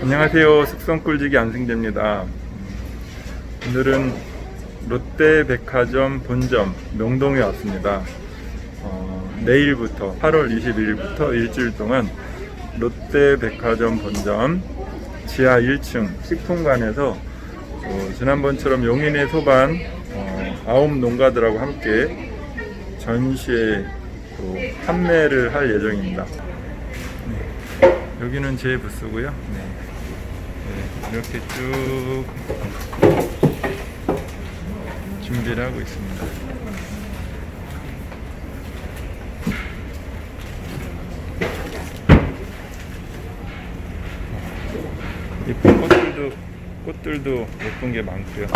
안녕하세요. 숙성 꿀지기 안승재입니다. 오늘은 롯데백화점 본점 명동에 왔습니다. 어, 내일부터 8월 22일부터 일주일 동안 롯데백화점 본점 지하 1층 식품관에서 어, 지난번처럼 용인의 소반 어, 아홉 농가들하고 함께 전시에 또 판매를 할 예정입니다. 여기는 제 부스고요. 네. 네, 이렇게 쭉 준비를 하고 있습니다. 예쁜 꽃들도 꽃들도 예쁜 게 많고요.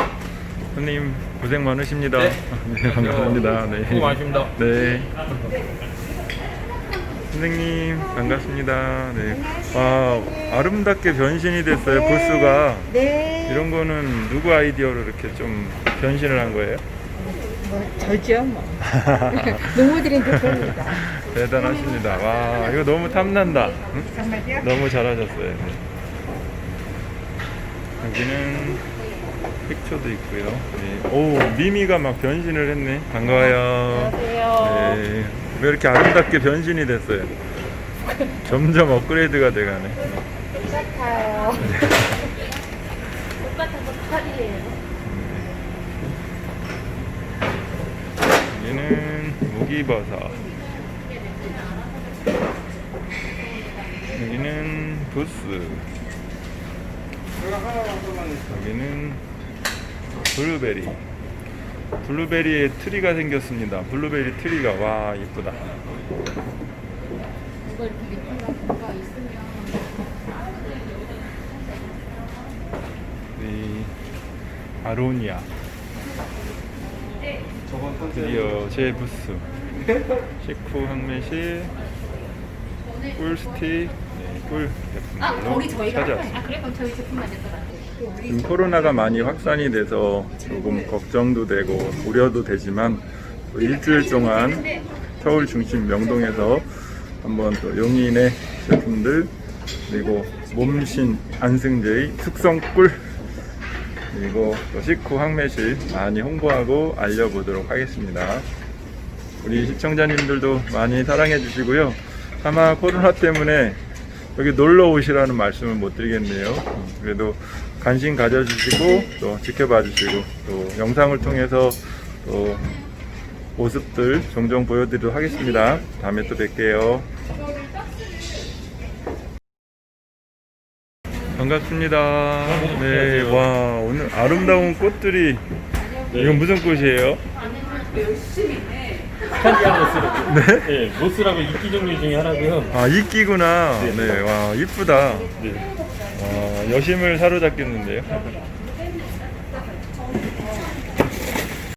손님 고생 많으십니다. 네. 네, 반갑습니다. 네. 많으십니다. 네. 선생님 반갑습니다. 네. 와 아름답게 변신이 됐어요 부스가. 네. 이런 거는 누구 아이디어로 이렇게 좀 변신을 한 거예요? 뭐 저죠 뭐. 농부들이 그럽니다. 대단하십니다. 와 이거 너무 탐난다. 응? 정말요? 너무 잘하셨어요. 네. 여기는 픽초도 있고요. 네. 오 미미가 막 변신을 했네. 반가워요. 안녕하세요. 네. 왜 이렇게 아름답게 변신이 됐어요? 점점 업그레이드가 돼가네. 똑같아요. 똑같아서 팔이에요. 여기는 무기버섯. 여기는 부스. 여기는 블루베리. 블루베리에 트리가 생겼습니다. 블루베리 트리가 와 이쁘다. 이 아로니아. 드디어 제 부스 식후 항매실 꿀스틱 네, 꿀 아, 제품들로 거기 저희가 찾아왔습니다. 아, 그래? 그럼 저희 제품만 될것 같아요. 지금 코로나가 많이 확산이 돼서 조금 걱정도 되고 우려도 되지만 또 일주일 동안 서울 중심 명동에서 한번 또 용인의 제품들 그리고 몸신 안승제의 숙성꿀 그리고 또 식후 항매실 많이 홍보하고 알려보도록 하겠습니다. 우리 시청자님들도 많이 사랑해 주시고요. 아마 코로나 때문에 여기 놀러 오시라는 말씀은 못 드리겠네요. 음, 그래도 관심 가져주시고 또 지켜봐 주시고 또 영상을 통해서 또 모습들 종종 보여드리도록 하겠습니다. 다음에 또 뵐게요. 반갑습니다. 네, 와 오늘 아름다운 꽃들이 이건 무슨 꽃이에요? 스칸디아 모스. 네? 네, 모스라고 이끼 종류 중에 하나고요. 아 이끼구나. 네, 와 이쁘다. 네. 와 여심을 사로잡겠는데요.